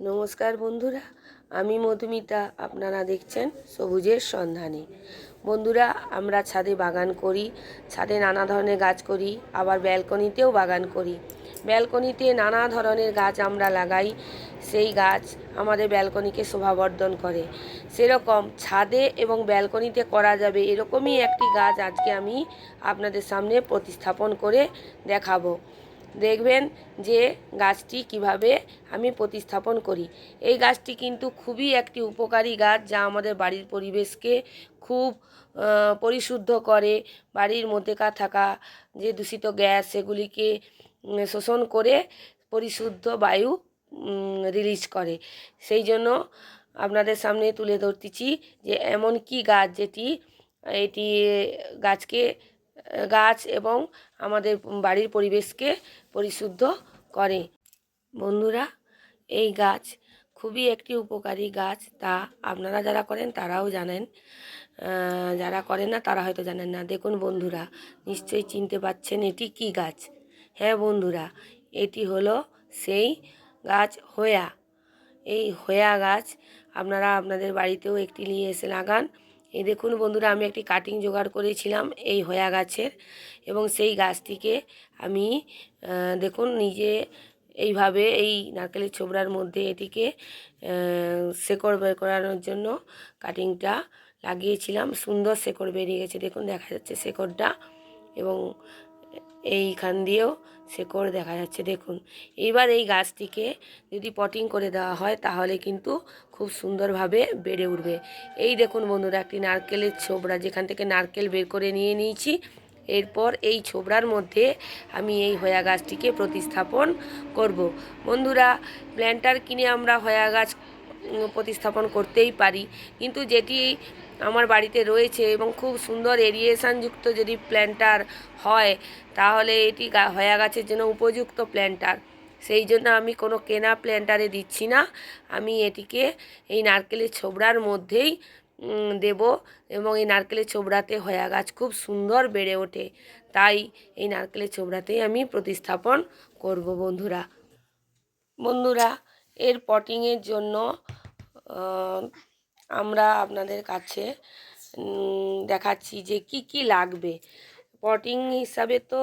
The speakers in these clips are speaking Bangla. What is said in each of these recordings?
নমস্কার বন্ধুরা, আমি মধুমিতা, আপনারা দেখছেন সবুজের সন্ধানে। বন্ধুরা, আমরা ছাদে বাগান করি, ছাদে নানা ধরনের গাছ করি, আবার ব্যালকনিতেও বাগান করি। ব্যালকনিতে নানা ধরনের গাছ আমরা লাগাই। সেই গাছ আমাদের ব্যালকনিকে শোভাবর্ধন করে। সেরকম ছাদে এবং ব্যালকনিতে করা যাবে এরকমই একটি গাছ আজকে আমি আপনাদের সামনে প্রতিস্থাপন করে দেখাবো। দেখবেন যে গাছটি কীভাবে আমি প্রতিস্থাপন করি। এই গাছটি কিন্তু খুবই একটি উপকারী গাছ যা আমাদের বাড়ির পরিবেশকে খুব পরিশুদ্ধ করে। বাড়ির মধ্যেকার থাকা যে দূষিত গ্যাস সেগুলিকে শোষণ করে পরিশুদ্ধ বায়ু রিলিজ করে। সেই জন্য আপনাদের সামনে তুলে ধরতেছি যে এমন কি গাছ যেটি, এটি গাছকে, গাছ এবং আমাদের বাড়ির পরিবেশকে পরিশুদ্ধ করে। বন্ধুরা, এই গাছ খুবই একটি উপকারী গাছ। তা আপনারা যারা করেন, তারাও জানেন। যারা করেন না, তারা হয়তো জানেন না। দেখুন বন্ধুরা, নিশ্চয়ই চিনতে পাচ্ছেন এটি কি গাছ। হ্যাঁ বন্ধুরা, এটি হলো সেই গাছ হোয়া। এই হোয়া গাছ আপনারা আপনাদের বাড়িতেও একটি নিয়ে এসে লাগান। এই দেখুন বন্ধুরা, আমি একটি কাটিং জোগাড় করেছিলাম এই হোয়া গাছের এবং সেই গাছটিকে আমি দেখুন নিজে এইভাবে এই নারকেলের ছোবড়ার মধ্যে এটিকে শেকড় বের করানোর জন্য কাটিংটা লাগিয়েছিলাম। সুন্দর শেকড় বেরিয়ে গেছে, দেখুন দেখা যাচ্ছে শেকড়টা এবং এইখান দিয়েও শেকড় দেখা যাচ্ছে। দেখুন এইবার এই গাছটিকে যদি পটিং করে দেওয়া হয়, তাহলে কিন্তু খুব সুন্দরভাবে বেড়ে উঠবে। এই দেখুন বন্ধুরা, একটি নারকেলের ছোবড়া, যেখান থেকে নারকেল বের করে নিয়ে নিয়েছি। এরপর এই ছোবড়ার মধ্যে আমি এই হয়া গাছটিকে প্রতিস্থাপন করব। বন্ধুরা, প্ল্যান্টার কিনে আমরা হয়া গাছ প্রতিস্থাপন করতেই পারি। কিন্তু যেটি আমার বাড়িতে রয়েছে এবং খুব সুন্দর এরিয়েশনযুক্ত যদি প্ল্যান্টার হয়, তাহলে এটি হয়া গাছের জন্য উপযুক্ত প্ল্যান্টার। সেই জন্য আমি কোনো কেনা প্ল্যান্টারে দিচ্ছি না। আমি এটিকে এই নারকেলের ছোবড়ার মধ্যেই দেব এবং এই নারকেলের ছোবড়াতে হয়া গাছ খুব সুন্দর বেড়ে ওঠে। তাই এই নারকেলের ছোবড়াতেই আমি প্রতিস্থাপন করব বন্ধুরা। বন্ধুরা এর পটিংয়ের জন্য আমরা আপনাদের কাছে দেখাচ্ছি যে কি কি লাগবে। পটিং হিসাবে তো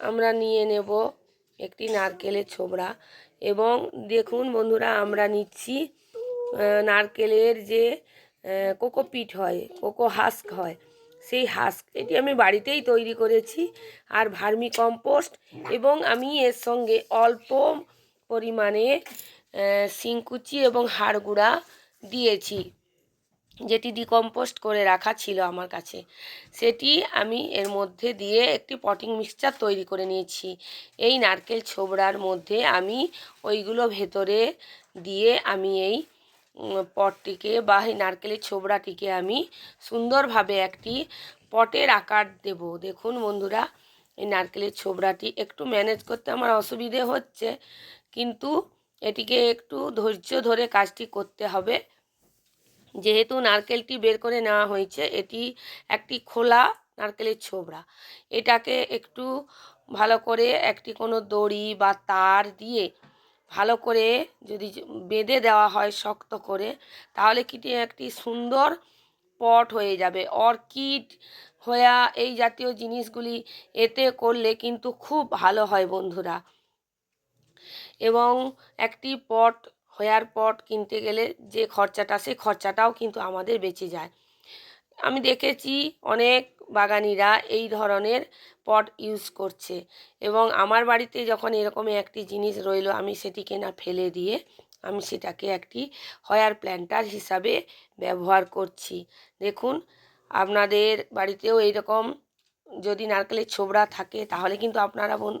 আমরা নিয়ে নেব একটি নারকেলের ছোবড়া এবং দেখুন বন্ধুরা, আমরা নিচ্ছি নারকেলের যে কোকোপিট হয়, কোকো হাস্ক হয়, সেই হাস্ক। এটি আমি বাড়িতেই তৈরি করেছি, আর ভার্মি কম্পোস্ট এবং আমি এর সঙ্গে অল্প পরিমাণে শিংকুচি এবং হাড় গুঁড়া দিয়েছি। যেটি ডিকম্পোস্ট করে রাখা ছিল আমার কাছে। সেটি আমি এর মধ্যে দিয়ে একটি পটিং মিক্সচার তৈরি করে নিয়েছি। এই নারকেল ছোবড়ার মধ্যে আমি ওইগুলো ভেতরে দিয়ে আমি এই পটটিকে বা এই নারকেলের ছোবড়াটিকে আমি সুন্দরভাবে একটি পটের আকার দেব। দেখুন বন্ধুরা এই নারকেলের ছোবড়াটি একটু ম্যানেজ করতে আমার অসুবিধে হচ্ছে। কিন্তু এটিকে একটু ধৈর্য ধরে কাজটি করতে হবে। যেহেতু নারকেলটি বের করে নেওয়া হয়েছে, এটি একটি খোলা নারকেলের ছোবড়া। এটাকে একটু ভালো করে একটি কোনো দড়ি বা তার দিয়ে ভালো করে যদি বেঁধে দেওয়া হয় শক্ত করে, তাহলে কিটি একটি সুন্দর পট হয়ে যাবে। অর্কিড হয়া এই জাতীয় জিনিসগুলি এতে করলে কিন্তু খুব ভালো হয় বন্ধুরা। এবং একটি পট, হয়ার পট কিনতে গেলে যে খরচাটা সেই খরচাটাও কিন্তু আমাদের বেঁচে যায়। আমি দেখেছি অনেক বাগানিরা এই ধরনের পট ইউজ করছে এবং আমার বাড়িতে যখন এরকমই একটি জিনিস রইল, আমি সেটিকে না ফেলে দিয়ে আমি সেটাকে একটি হয়ার প্ল্যান্টার হিসাবে ব্যবহার করছি। দেখুন আপনাদের বাড়িতেও এইরকম যদি নারকেলের ছোবড়া থাকে, তাহলে কিন্তু আপনারা বোন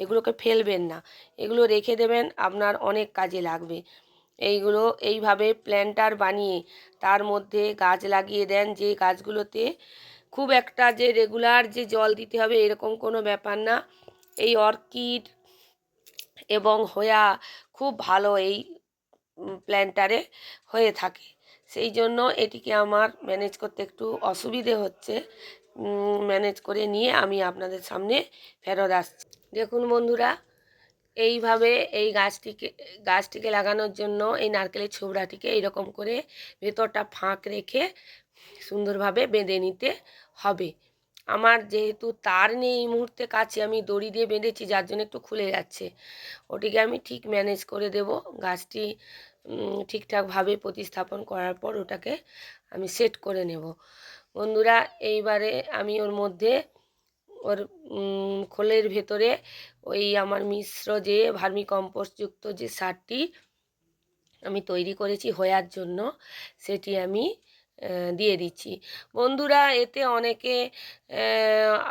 এগুলোকে ফেলবেন না। এগুলো রেখে দেবেন, আপনার অনেক কাজে লাগবে। এইগুলো এইভাবে প্ল্যান্টার বানিয়ে তার মধ্যে গাছ লাগিয়ে দেন, যে গাছগুলোতে খুব একটা যে রেগুলার যে জল দিতে হবে, এরকম কোনো ব্যাপার না। এই অর্কিড এবং হোয়া খুব ভালো এই প্ল্যান্টারে হয়ে থাকে। সেই জন্য এটিকে আমার ম্যানেজ করতে একটু অসুবিধে হচ্ছে। ম্যানেজ করে নিয়ে আমি আপনাদের সামনে ফেরত আসছি। দেখুন বন্ধুরা, এইভাবে এই গাছটিকে গাছটিকে লাগানোর জন্য এই নারকেলের ছোবড়াটিকে এইরকম করে ভেতরটা ফাঁক রেখে সুন্দরভাবে বেঁধে নিতে হবে। আমার যেহেতু তার নেই এই মুহূর্তে কাছে, আমি দড়ি দিয়ে বেঁধেছি, যার জন্য একটু খুলে যাচ্ছে। ওটিকে আমি ঠিক ম্যানেজ করে দেব। গাছটি ঠিকঠাকভাবে প্রতিস্থাপন করার পর ওটাকে আমি সেট করে নেব। বন্ধুরা, এইবারে আমি ওর মধ্যে ওর খোলের ভেতরে ওই আমার মিশ্র যে ভার্মি কম্পোস্টযুক্ত যে সারটি আমি তৈরি করেছি হয়ার জন্য, সেটি আমি দিয়ে দিচ্ছি। বন্ধুরা, এতে অনেকে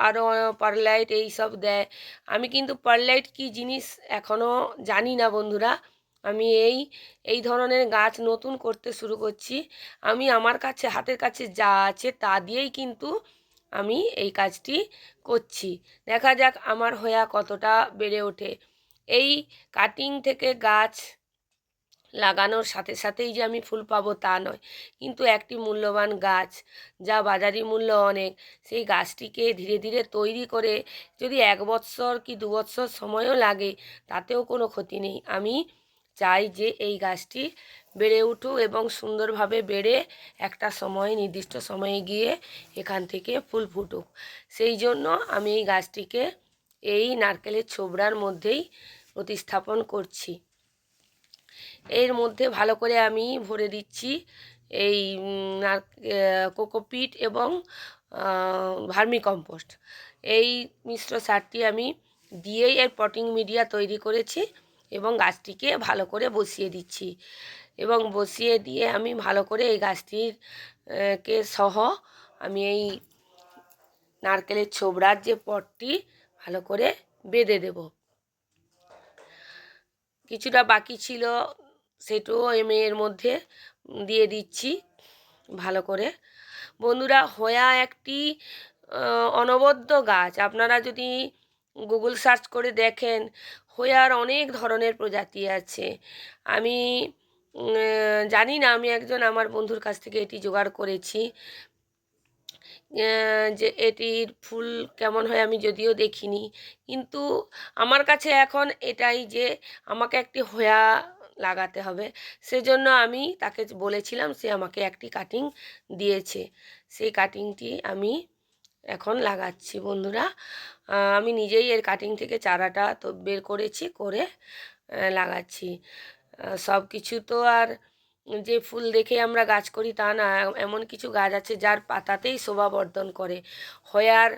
আরও পারলাইট এইসব দেয়। আমি কিন্তু পারলাইট কি জিনিস এখনও জানি না বন্ধুরা। আমি এই এই ধরনের গাছ নতুন করতে শুরু করছি। আমি আমার কাছে, হাতের কাছে যা আছে তা দিয়েই কিন্তু আমি এই কাজটি করছি। দেখা যাক আমার হয়া কতটা বেড়ে ওঠে। এই কাটিং থেকে গাছ লাগানোর সাথে সাথেই যে আমি ফুল পাবো তা নয়। কিন্তু একটি মূল্যবান গাছ, যা বাজারি মূল্য অনেক, সেই গাছটিকে ধীরে ধীরে তৈরি করে যদি এক বৎসর কি দু বৎসর সময়ও লাগে, তাতেও কোনো ক্ষতি নেই। আমি চাই যে এই গাছটি বেড়ে উঠুক এবং সুন্দরভাবে বেড়ে একটা সময়, নির্দিষ্ট সময়ে গিয়ে এখান থেকে ফুল ফুটুক। সেই জন্য আমি এই গাছটিকে এই নারকেলের ছোবড়ার মধ্যেই প্রতিস্থাপন করছি। এর মধ্যে ভালো করে আমি ভরে দিচ্ছি এই কোকোপিট এবং ভার্মি কম্পোস্ট। এই মিশ্র সারটি আমি দিয়েই এর পটিং মিডিয়া তৈরি করেছি এবং গাছটিকে ভালো করে বসিয়ে দিচ্ছি। এবং বসিয়ে দিয়ে আমি ভালো করে এই গাছটির কে সহ আমি এই নারকেলের ছোবড়ার যে পটটি ভালো করে বেঁধে দেব। কিছুটা বাকি ছিল সেটাও আমি এর মধ্যে দিয়ে দিচ্ছি ভালো করে। বন্ধুরা, হয়া একটি অনবদ্য গাছ। আপনারা যদি গুগল সার্চ করে দেখেন, হয়ার অনেক ধরনের প্রজাতি আছে। আমি জানি না, আমি একজন আমার বন্ধুর কাছ থেকে এটি জোগাড় করেছি। যে এটির ফুল কেমন হয় আমি যদিও দেখিনি। কিন্তু আমার কাছে এখন এটাই যে আমাকে একটি হয়া লাগাতে হবে। সেজন্য আমি তাকে বলেছিলাম, সে আমাকে একটি কাটিং দিয়েছে। সেই কাটিংটি আমি এখন লাগাচ্ছি বন্ধুরা। আমি নিজেই এর কাটিং থেকে চারাটা তো বের করেছি, করে লাগাচ্ছি। সব কিছু তো আর যে ফুল দেখে আমরা গাছ করি তা না, এমন কিছু গাছ আছে যার পাতাতেই শোভা বর্ধন করে। হয়ার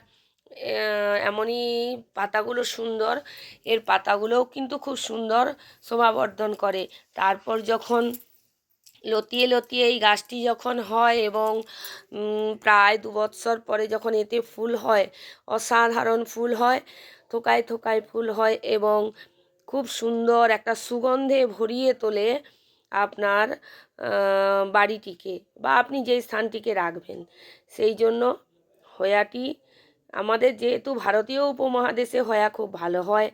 এমনই পাতাগুলো সুন্দর, এর পাতাগুলোও কিন্তু খুব সুন্দর শোভাবর্ধন করে। তারপর যখন লতিয়ে লতিয়ে এই গাছটি যখন হয় এবং প্রায় দু বৎসর পরে যখন এতে ফুল হয়, অসাধারণ ফুল হয়, থোকায় থোকায় ফুল হয় এবং খুব সুন্দর একটা সুগন্ধে ভরিয়ে তোলে আপনার বাড়িটিকে বা আপনি যেই স্থানটিকে রাখবেন। সেই জন্য হয়াটি আমাদের যেহেতু ভারতীয় উপমহাদেশে হয়া খুব ভালো হয়,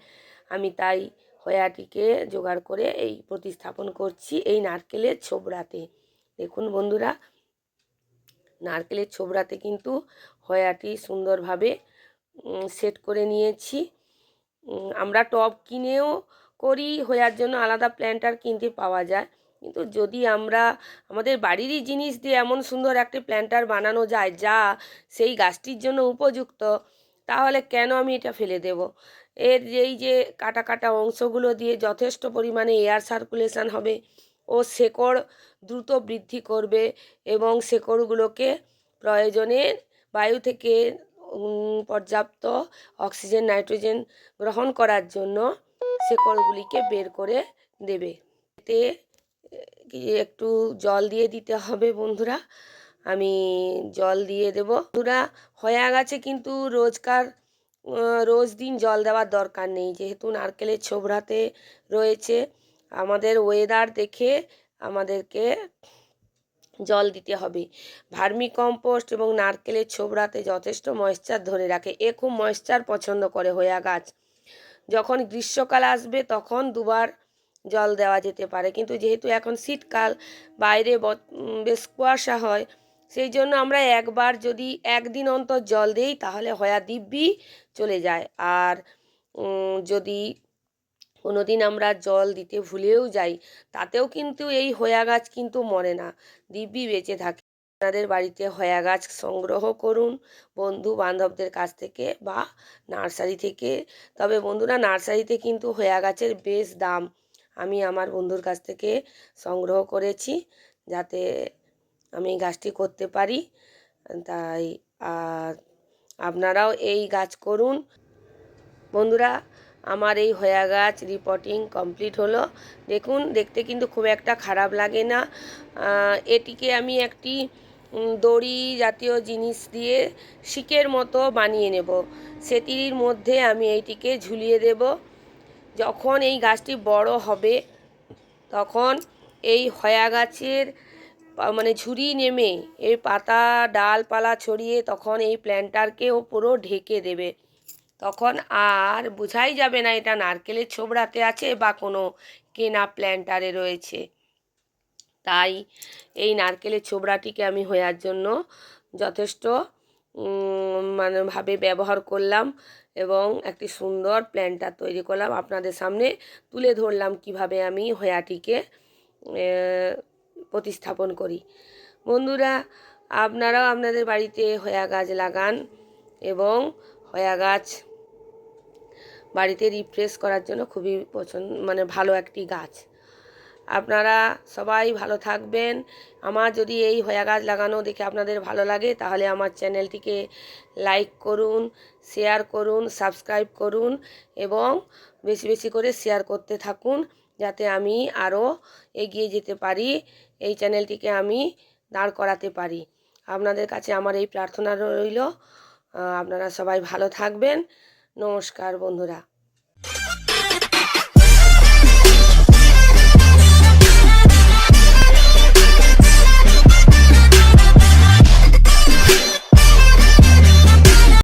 আমি তাই হয়াটিকে জোগাড় করে এই প্রতিস্থাপন করছি এই নারকেলের ছোবড়াতে। দেখুন বন্ধুরা, নারকেলের ছোবড়াতে কিন্তু হয়াটি সুন্দরভাবে সেট করে নিয়েছি। আমরা টব কিনেও করি, হয়ার জন্য আলাদা প্ল্যান্টার কিনতে পাওয়া যায়। কিন্তু যদি আমরা আমাদের বাড়িরই জিনিস দিয়ে এমন সুন্দর একটি প্ল্যান্টার বানানো যায় যা সেই গাছটির জন্য উপযুক্ত, তাহলে কেন আমি এটা ফেলে দেব? এর যেই যে কাটা কাটা অংশগুলো দিয়ে যথেষ্ট পরিমাণে এয়ার সার্কুলেশন হবে ও শেকড় দ্রুত বৃদ্ধি করবে এবং শেকড়গুলোকে প্রয়োজনে বায়ু থেকে পর্যাপ্ত অক্সিজেন নাইট্রোজেন গ্রহণ করার জন্য শেকড়গুলিকে বের করে দেবে। এতে একটু জল দিয়ে দিতে হবে বন্ধুরা। আমি জল দিয়ে দেব। বন্ধুরা, হয়া গাছে কিন্তু রোজকার রোজ দিন জল দেওয়ার দরকার নেই। যেহেতু নারকেলের ছোবড়াতে রয়েছে, আমাদের ওয়েদার দেখে আমাদেরকে জল দিতে হবে। ভার্মি কম্পোস্ট এবং নারকেলের ছোবড়াতে যথেষ্ট ময়েশ্চার ধরে রাখে। এ খুব ময়েশ্চার পছন্দ করে, হয়া গাছ। যখন গ্রীষ্মকাল আসবে, তখন দুবার জল দেওয়া যেতে পারে। কিন্তু যেহেতু এখন শীতকাল, বাইরে বেশ কুয়াশা হয়, সেই জন্য আমরা একবার যদি একদিন অন্তর জল দিই, তাহলে হয়া দিব্যি চলে যায়। আর যদি কোনোদিন আমরা জল দিতে ভুলেও যাই, তাতেও কিন্তু এই হয়া গাছ কিন্তু মরে না। দিব্যি বেঁচে থাকে। আপনাদের বাড়িতে হয়া গাছ সংগ্রহ করুন বন্ধু বান্ধবদের কাছ থেকে বা নার্সারি থেকে। তবে বন্ধুরা, নার্সারিতে কিন্তু হয়া গাছের বেশ দাম। আমি আমার বন্ধুর কাছ থেকে সংগ্রহ করেছি যাতে আমি গাছটি করতে পারি। তাই, আর আপনারাও এই গাছ করুন। বন্ধুরা, আমার এই হয়া গাছ রিপোর্টিং কমপ্লিট হলো। দেখুন, দেখতে কিন্তু খুব একটা খারাপ লাগে না। এটিকে আমি একটি দড়ি জাতীয় জিনিস দিয়ে শিকের মতো বানিয়ে নেব। সেটির মধ্যে আমি এইটিকে ঝুলিয়ে দেব। যখন এই গাছটি বড় হবে, তখন এই হয়া গাছের মানে ঝুরি নেমে এই পাতা, ডালপালা ছড়িয়ে তখন এই প্ল্যান্টারকেও পুরো ঢেকে দেবে। তখন আর বোঝাই যাবে না এটা নারকেলের ছোবড়াতে আছে বা কোনো কেনা প্ল্যান্টারে রয়েছে। তাই এই নারকেলের ছোবড়াটিকে আমি হওয়ার জন্য যথেষ্ট মানে ভাবে ব্যবহার করলাম এবং একটি সুন্দর প্ল্যান্টার তৈরি করলাম। আপনাদের সামনে তুলে ধরলাম কীভাবে আমি হয়াটিকে প্রতিস্থাপন করি। বন্ধুরা, আপনারাও আপনাদের বাড়িতে হয়া গাছ লাগান এবং হয়া গাছ বাড়িতে রিফ্রেশ করার জন্য খুবই পছন্দ মানে ভালো একটি গাছ। আপনারা সবাই ভালো থাকবেন। আমার যদি এই হয়া গাছ লাগানো দেখে আপনাদের ভালো লাগে, তাহলে আমার চ্যানেলটিকে লাইক করুন, শেয়ার করুন, সাবস্ক্রাইব করুন এবং বেশি বেশি করে শেয়ার করতে থাকুন, যাতে আমি আরও এগিয়ে যেতে পারি, এই চ্যানেলটিকে আমি দাঁড় করাতে পারি। আপনাদের কাছে আমার এই প্রার্থনা রইল। আপনারা সবাই ভালো থাকবেন। নমস্কার বন্ধুরা।